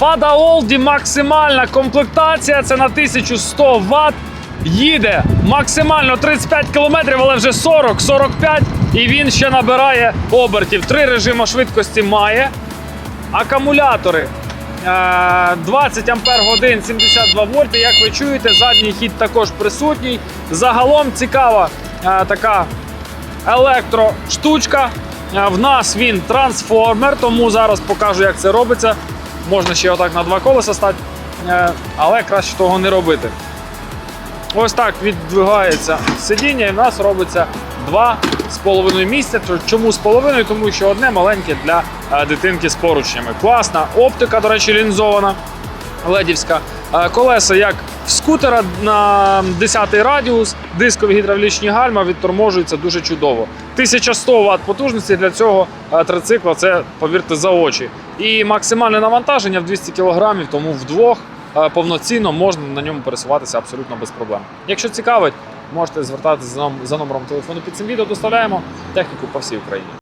Fada Oldie максимальна комплектація. Це на 1100 Вт. Їде максимально 35 км, але вже 40-45 і він ще набирає обертів. Три режими швидкості має. Акумулятори е, 20 ампер годин 72 вольти. Як ви чуєте, задній хід також присутній. Загалом цікава е, така електроштучка. Е, В нас він трансформер, тому зараз покажу, як це робиться. Можна ще отак на два колеса стати, е, але краще того не робити. Ось так віддвигається сидіння, і в нас робиться два з половиною місця. Чому з половиною? Тому що одне маленьке для е, дитинки з поручнями. Класна оптика, до речі, лінзована ледівська. Е, Колеса як скутера на 10 радіус, дискові гідравлічні гальма відторможуються дуже чудово. 1100 Вт потужності для цього е, трицикла це, повірте, за очі. І максимальне навантаження в 200 кг, тому вдвох е, повноцінно можна на ньому пересуватися абсолютно без проблем. Якщо цікавить, можете звертатися за номером телефону під цим відео. Доставляємо техніку по всій Україні.